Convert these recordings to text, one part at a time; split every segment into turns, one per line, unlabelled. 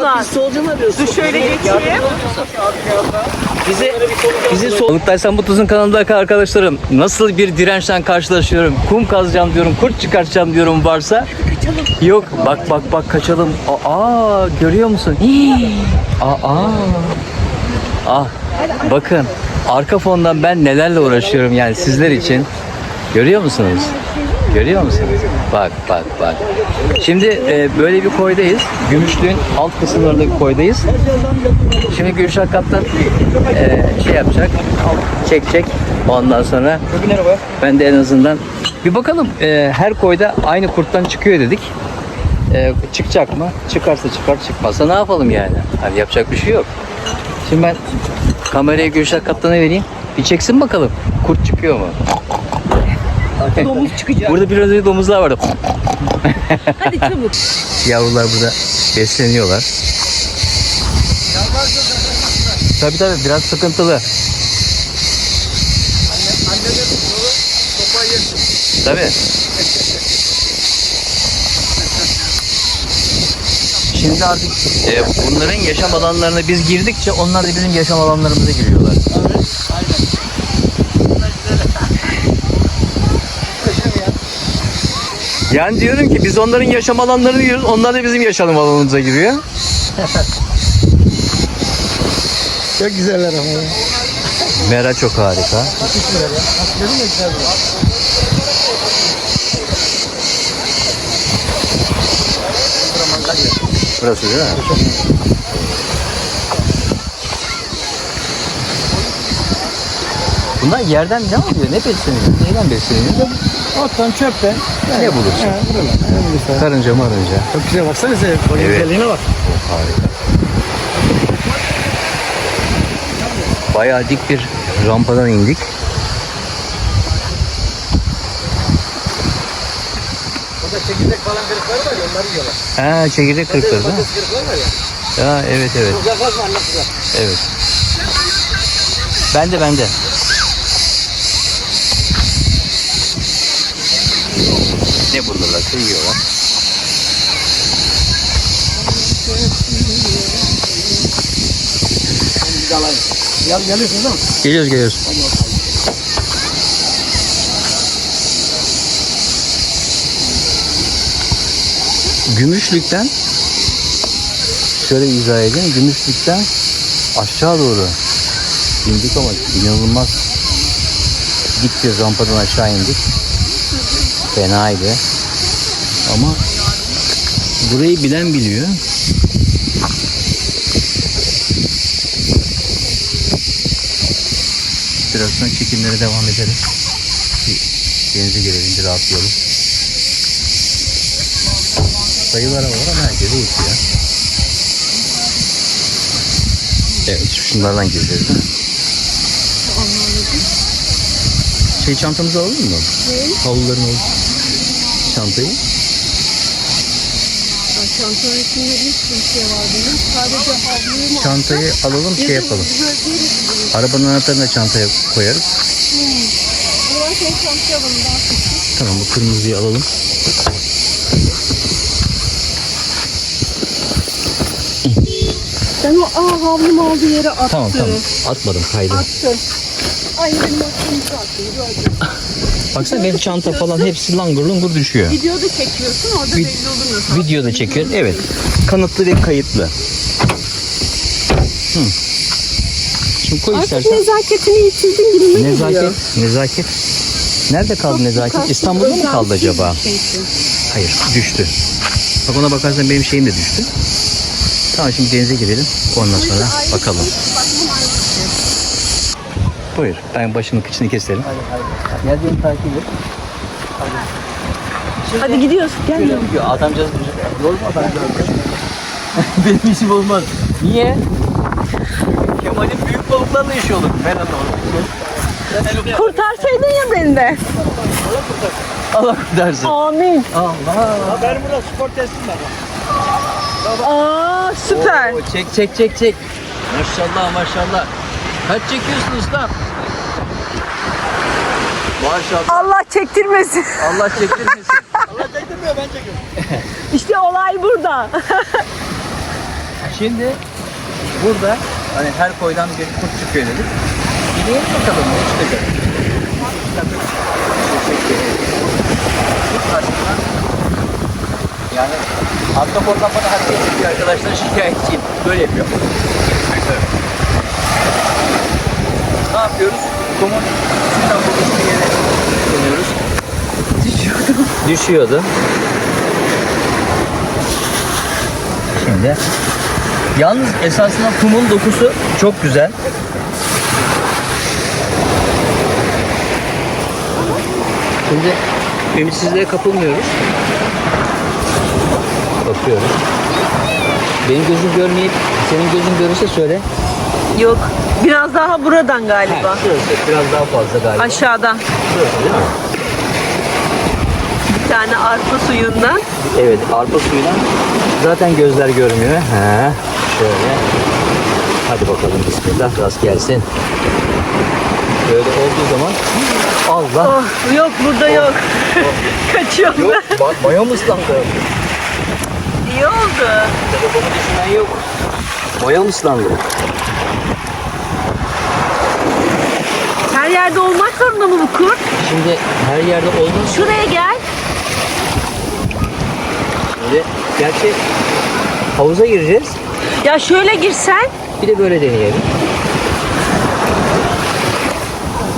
buradan.
biz solcu mu arıyorsun?
Dur şöyle geçeyim.
Bizi sol...
Balıktaysan Mutluz'un kanalındaki arkadaşlarım nasıl bir dirençten karşılaşıyorum. Kum kazacağım diyorum, kurt çıkartacağım diyorum varsa. Yok bak bak bak kaçalım. Aa görüyor musun? Hii. Aa. Ah bakın arka fondan ben nelerle uğraşıyorum yani sizler için. Görüyor musunuz? Görüyor musunuz? Bak bak bak. Şimdi e, böyle bir koydayız. Gümüşlüğün alt kısımlarındaki koydayız. Şimdi Gülşah Kaptan e, şey yapacak. Çekecek. Ondan sonra ben de en azından bir bakalım e, her koyda aynı kurttan çıkıyor dedik. E, çıkacak mı? Çıkarsa çıkar çıkmazsa ne yapalım yani? Hani yapacak bir şey yok. Şimdi ben kamerayı Gülşah Kaptan'a vereyim. Bir çeksin bakalım. Kurt çıkıyor mu?
Domuz çıkacak.
Burada biraz önce domuzlar vardı.
Hadi çabuk.
Yavrular burada besleniyorlar. Tabii tabii biraz sıkıntılı. Tabii. Şimdi artık e, bunların yaşam alanlarına biz girdikçe onlar da bizim yaşam alanlarımıza giriyorlar. Yani diyorum ki biz onların yaşam alanlarını giriyoruz, onlar da bizim yaşam alanımıza giriyor.
Çok güzeller ama. ya.
Mera çok harika. Burası değil mi? Bunlar yerden ne alıyor? Ne besleniyor? Neyden besleniyor?
Ottan çöpten.
Ne bulursun?
Ha, buralar. Ne.
Karınca marınca.
Çok güzel baksana sen. O
Evet.
güzelliğine bak.
Harika. Bayağı dik bir rampadan indik.
Burada çekirdek falan kırıkları var ya onları yiyorlar.
Ha çekirdek kırıkları değil mi?
Patates kırıkları var ya.
Ya evet evet.
Çok yaklaşma anne kızar.
Evet. Ben de bulurlarsa yiyorlar.
Gel, geliyorsunuz değil mi?
Geliyoruz geliyoruz. Gümüşlükten şöyle izah edeyim. Gümüşlükten aşağı doğru indik ama inanılmaz dik bir rampadan aşağı indik. Fenaydı. Ama burayı bilen biliyor. Birazdan çekimlere devam edelim. Bir denize girelim, bir rahatlayalım. Sayılar var ama herkese yetiyor. Evet, şunlardan gireceğiz değil mi? Şey çantamızı alalım mı? Ne? Havluların ol. Çantayı.
Çantanın içinde bir sürü şey var benim. Sadece havluyu mu?
Çantayı alalım, şey yapalım. Arabanın anahtarını da çantaya koyarız.
Buradan şey çantaya alalım daha küçük.
Tamam bu kırmızıyı alalım.
Ben o aa havlumu aldığı yere attım.
Tamam tamam. Atmadım kaydı.
Attım. Aynı benim aklımda attım. Gördüm.
Baksana benim çanta falan hepsi langur lungur düşüyor.
Videoda çekiyorsun orada
Vid-
belli olur nasıl.
Videoda çekiyor. Evet. Kanıtlı ve kayıtlı. Hı. Şimdi koy
Artık
istersen.
nezaketini yitirdin gibi mi
Nezaket. Nezaket. Nerede kaldı nezaket? İstanbul'da mı kaldı acaba?
şeysin.
Hayır düştü. Bak ona bakarsan benim şeyim de düştü. Tamam şimdi denize girelim. Ondan sonra bakalım. Buyur. Ben başının kıçını keselim. Gel beni takip et.
Hadi gidiyoruz. Gel.
Diyor adamcağız Yol mu adamcağız? Benim işim olmaz. Niye? Kemal'in büyük balıklarla işi olur. Ben anlamadım.
Kurtarsaydın ya beni de.
Allah kurtarsın.
Amin.
Allah.
Benim burada spor testim var.
Aa süper.
Oo, çek çek çek çek. Maşallah maşallah. Kaç çekiyorsun usta? Maşallah.
Allah çektirmesin.
Allah çektirmesin.
Allah çektirmiyor ben çekiyorum.
İşte olay burada.
Şimdi burada hani her koydan bir kurt çıkıyor dedik. Gidelim bakalım ne çıkacak. Yani arka portdan bana hareket ediyor arkadaşlar şikayetçiyim. Böyle yapıyor. Ne yapıyoruz? Kumun üstünden buluştuğu yere. Düşüyordu. Düşüyordu. Şimdi Yalnız esasında kumun dokusu çok güzel. Şimdi ümitsizliğe kapılmıyoruz. Bakıyoruz. Benim gözüm görmeyip senin gözün görürse söyle.
Yok. Biraz daha buradan galiba.
Şurası biraz daha fazla galiba.
Aşağıdan.
Şurası değil mi?
Bir tane arpa suyundan.
Evet arpa suyuna zaten gözler görmüyor. He, şöyle. Hadi bakalım bismillah rast gelsin. Böyle olduğu zaman Allah.
Oh, yok burada yok. Kaçıyorum
Yok
ben.
ba- maya mı ıslandı?
İyi oldu.
Telefonu düşünen yok. Maya mı ıslandı?
Her yerde olmak zorunda mı bu kurt?
Şimdi her yerde olmaz.
Şuraya gel.
Şimdi gerçi havuza gireceğiz.
Ya şöyle girsen.
Bir de böyle deneyelim.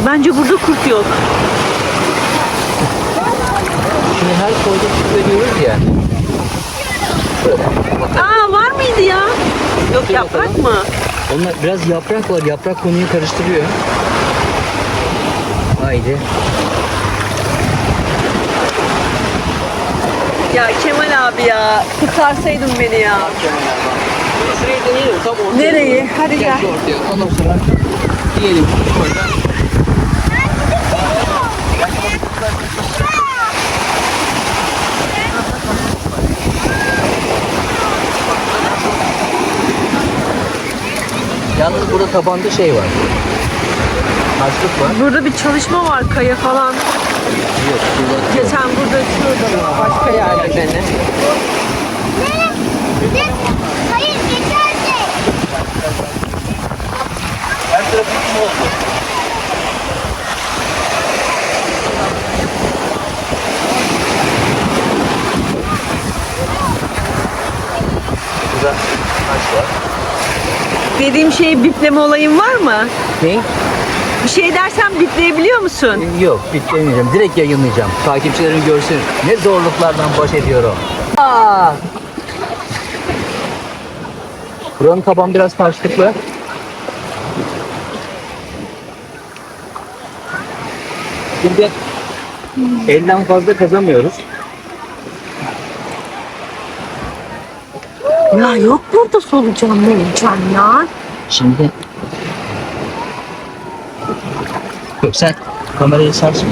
Bence burada kurt yok.
Şimdi her koyda çıkıyor diyoruz ya. Böyle.
Aa var mıydı ya? Yok yaprak
bakalım.
mı?
Onlar biraz yaprak var. Yaprak konuyu karıştırıyor. Haydi.
Ya Kemal abi ya. Kurtarsaydın beni ya.
Şurayı deneyelim. Tam ortaya.
Nereyi? Hadi gel.
ortaya. Ondan sonra diyelim. Oradan. Yalnız burada tabanda şey var. Harçlık var.
Burada bir çalışma var kaya falan.
Yok. Burada
Geçen burada şurada başka yerde beni.
Hayır geçerse.
Her tarafı kum oldu. Var.
Dediğim şeyi bipleme olayın var mı?
Ne?
Bir şey dersen bipleyebiliyor musun?
Yok, bitlemeyeceğim. Direkt yayınlayacağım. Takipçilerim görsün. Ne zorluklardan baş ediyorum. Aa! Buranın taban biraz taşlıklı. Şimdi elden fazla kazamıyoruz.
Ya yok burada solucan molucan ya.
Şimdi Yok sen kamerayı sarsma.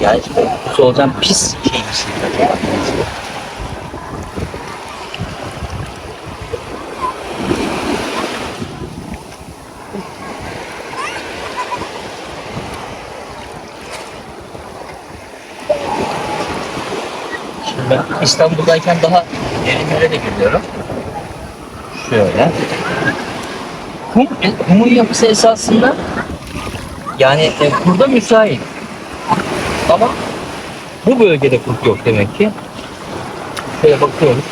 Ya işte solucan pis şey misin? İstanbul'dayken daha derinlere de giriyorum. Şöyle. Kum, kumun yapısı esasında yani e, kurda müsait. Ama bu bölgede kurt yok demek ki. Şöyle bakıyoruz.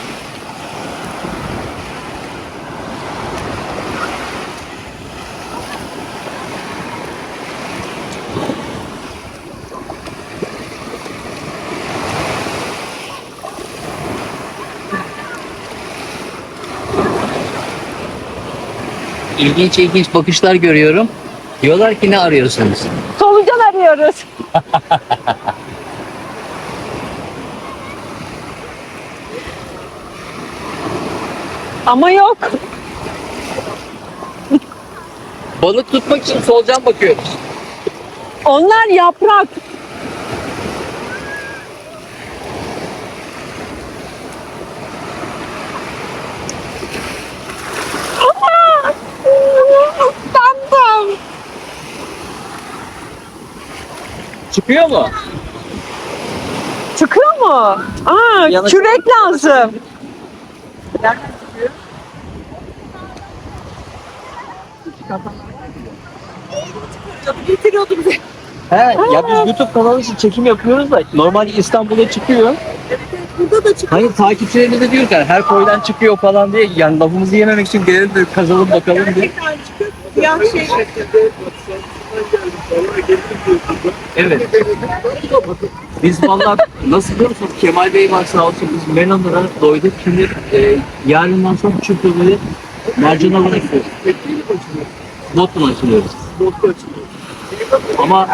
İlginç ilginç bakışlar görüyorum. Diyorlar ki ne arıyorsunuz?
Solucan arıyoruz. Ama yok.
Balık tutmak için solucan bakıyoruz.
Onlar yaprak. Tamam.
Çıkıyor mu?
Çıkıyor mu? Aa,
Yana-
kürek lazım. Getiriyordu bize.
He, ya biz YouTube kanalı için çekim yapıyoruz da normalde İstanbul'a çıkıyor.
Burada da çıkıyor.
Hayır takipçilerine de diyoruz yani her koydan çıkıyor falan diye yani lafımızı yememek için gelelim de kazalım bakalım diye.
Gerçekten çıkıyor. Siyah şey.
Evet. Biz vallahi nasıl biliyor Kemal Bey var sağ olsun biz Menonlara doyduk. Şimdi e, yarından sonra çöpleri mercan avına gidiyoruz. Botla açılıyoruz. Ama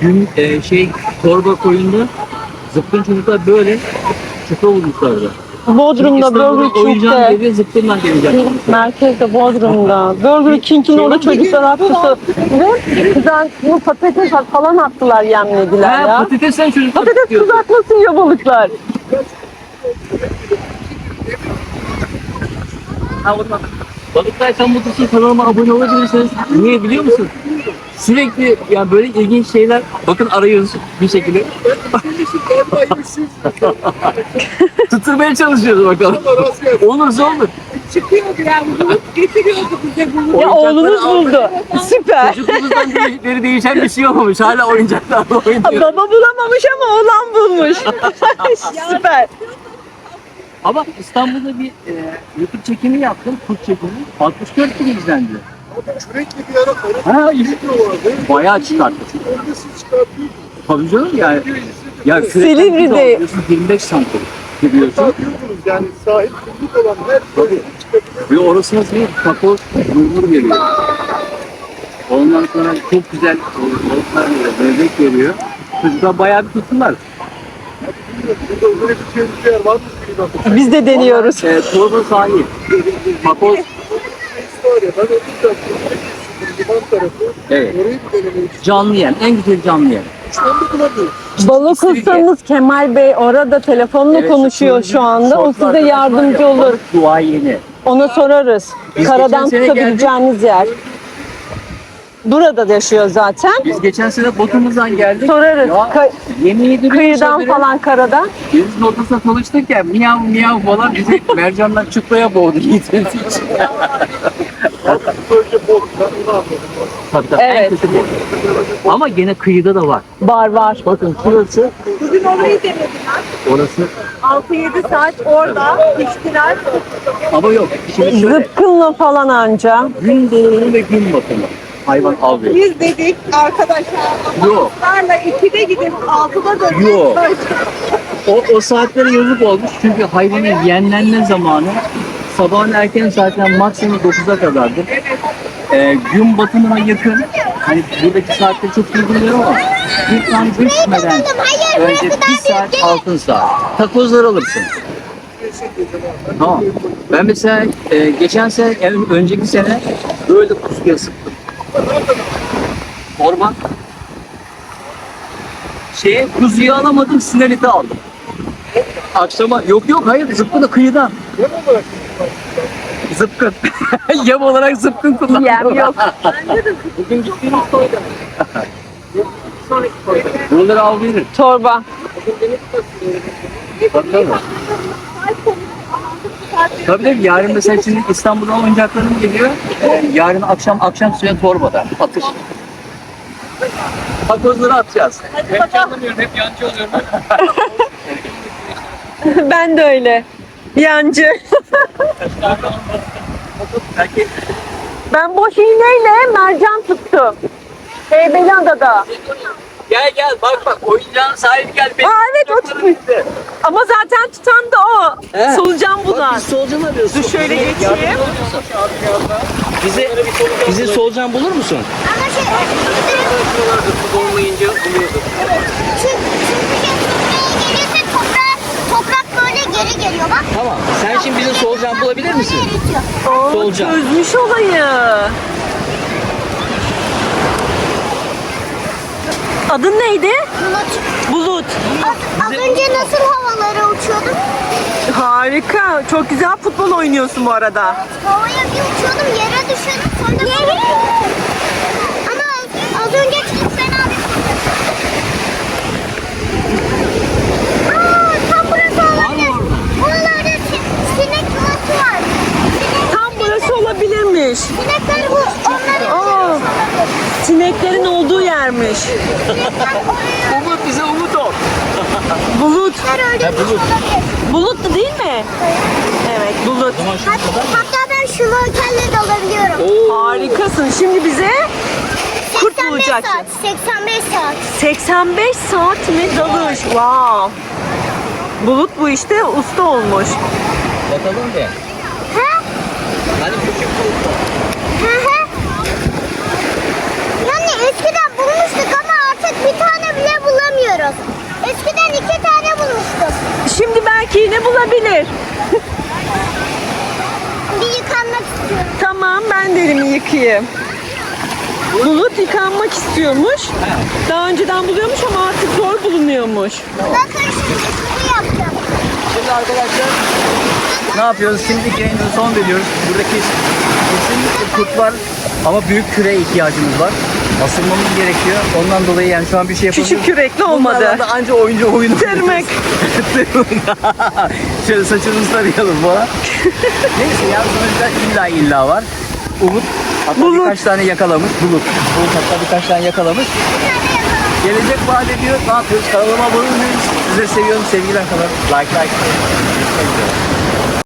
gün e, şey torba koyunda zıpkın çocuklar böyle çöpe vurmuşlardı.
Bodrum'da Burger King'de. Merkezde Bodrum'da. Burger King'in orada çocuklar hapısı. Ve kızartma patates falan attılar yemlediler
Ha,
ya.
patatesten çocuklar
Patates
tutuyor.
kızartması yiyor balıklar.
Ha. Balıklar sen mutlu için kanalıma abone olabilirsiniz. Niye biliyor musun? Sürekli ya böyle ilginç şeyler bakın arıyoruz bir şekilde. Tutturmaya çalışıyoruz bakalım. Olursa olur.
Çıkıyordu yani getiriyordu bize bunu. Ya oğlunuz buldu. Süper.
Çocukluğumuzdan değişikleri değişen bir şey olmamış. Hala oyuncaklarla oynuyor.
Baba bulamamış ama oğlan bulmuş. Süper.
Ama İstanbul'da bir e, YouTube çekimi yaptım. Kurt çekimi. 64 bin izlendi.
Sürekli bir ara para
Ha. Bayağı çıkarttı.
Orada siz çıkartıyordunuz.
Tabii canım yani. Ya
Silivri'de-
25 santim biliyorsun.
Yani sahip kulluk olan her çıkabilir.
Ve orası nasıl bir takoz bulgur geliyor. Ondan sonra çok güzel balıklar veriyor, böbrek veriyor. Çocuklar bayağı bir tuttular.
Biz de deniyoruz.
E, torba sahip. Takoz,
var ya ben oturacağım. Liman tarafı.
evet.
Orayı bir denemeyi
Canlı yem, en güzel canlı yem.
Bulamıyorum.
Balık
İstiridye.
ustamız Kemal Bey orada telefonla
Evet,
konuşuyor şu anda. O size
var
yardımcı
ya,
olur.
balık Duayeni.
Ona sorarız.
Biz
Karadan
geçen sene
tutabileceğiniz yer. Burada yaşıyor zaten.
Biz geçen sene botumuzdan geldik.
Sorarız.
Ya,
Ka- kıyıdan falan karadan.
Denizin ortasına çalıştık ya miyav miyav falan bizi mercandan çıplaya boğdu için.
Böyle bol. Ben onu anladım.
Tabii tabii en
Evet.
kötü bu. Ama gene kıyıda da var.
Var var.
Bakın şurası,
Bugün orayı denediler.
orası
6-7 saat orada piştiler.
ama yok. Şimdi şöyle
Zıpkınla falan anca.
gün doğumu ve gün batımı. Hayvan avı.
Biz dedik arkadaşlar
Yok.
Larla 2'de gidip 6'da dönmek.
Yok. O, o saatlere yazık olmuş çünkü hayvanın yenlenme zamanı sabahın erken saatler maksimum 9'a kadardır. Ee, gün batımına yakın, hani buradaki saatleri çok bilmiyorum ama bir tam düşmeden önce bir saat altın saat. Takozları alırsın. Tamam. Ben mesela e, geçen sene, yani önceki sene böyle pusuya sıktım. Orman. Şeye kuzuyu alamadım, sineliti aldım. Akşama yok yok hayır zıpkın da kıyıdan.
Yem olarak
Zıpkın. Yem olarak zıpkın kullandım.
Yem yok.
Bugün gittiğimiz koyda. Sonraki koyda. Buraları avlayalım.
Torba.
Bakalım. Tabii tabii yarın mesela şimdi İstanbul'dan oyuncaklarım geliyor. Ee, yarın akşam akşam suya torbada. Atış. Takozları atacağız. Hep canlanıyorum, hep yancı oluyorum.
ben de öyle. Yancı. Ben boş iğneyle mercan tuttum. Heybeliada'da.
Gel gel bak bak oyuncağın sahibi gel. Benim
Aa, evet, o. Ama zaten tutan da o.
He.
Solucan bulan.
Biz solucan arıyoruz.
Dur şöyle
Bize
geçeyim.
yardımcı olursun. Bize, bize solucan bulur musun?
Ama şey, çünkü, çünkü geri geliyor bak.
Tamam. Sen şimdi bize solucan bulabilir misin?
Oo,
Solucan.
Çözmüş olayı. Adın neydi?
Bulut.
Bulut.
Az, az önce nasıl havalara uçuyordum?
Harika. Çok güzel futbol oynuyorsun bu arada.
Havaya bir uçuyordum, yere düşüyordum, sonra Yere? Ama az, az önce çok fena bir Öldürmüş olabilir.
Bulutlu değil mi? Evet bulut.
Hatta, hatta ben şnorkelle dalabiliyorum.
Harikasın. Şimdi bize kurt
85
bulacaksın.
saat. 85 saat.
85 saat mi dalış? Wow. Bulut bu işte usta olmuş.
Bakalım bir.
Ha?
Hani küçük
Hı hı. Yani eskiden bulmuştuk ama artık bir tane bile bulamıyoruz. Eskiden iki tane.
Şimdi belki yine bulabilir.
Bir yıkanmak istiyorum.
Tamam ben de elimi yıkayayım. Bulut yıkanmak istiyormuş. Daha önceden buluyormuş ama artık zor bulunuyormuş.
Bakın şimdi bunu yaptım.
Şimdi arkadaşlar ne yapıyoruz? Şimdi game'e son veriyoruz. Buradaki kesinlikle kurt var ama büyük küre ihtiyacımız var. Asılmamız gerekiyor. Ondan dolayı yani şu an bir şey yapamıyoruz.
Küçük kürekli olmadı.
Bunlarla da anca oyuncu oyunu
Tırmık.
Şöyle saçımızı tarayalım falan. Neyse ya sonuçta illa illa var. Umut hatta
Bulut.
birkaç tane yakalamış. Bulut. Bulut hatta birkaç tane yakalamış. Gelecek vaat ediyor. Ne yapıyoruz? Kanalıma abone olmayı. Sizleri seviyorum. Sevgiler kadar. Like like.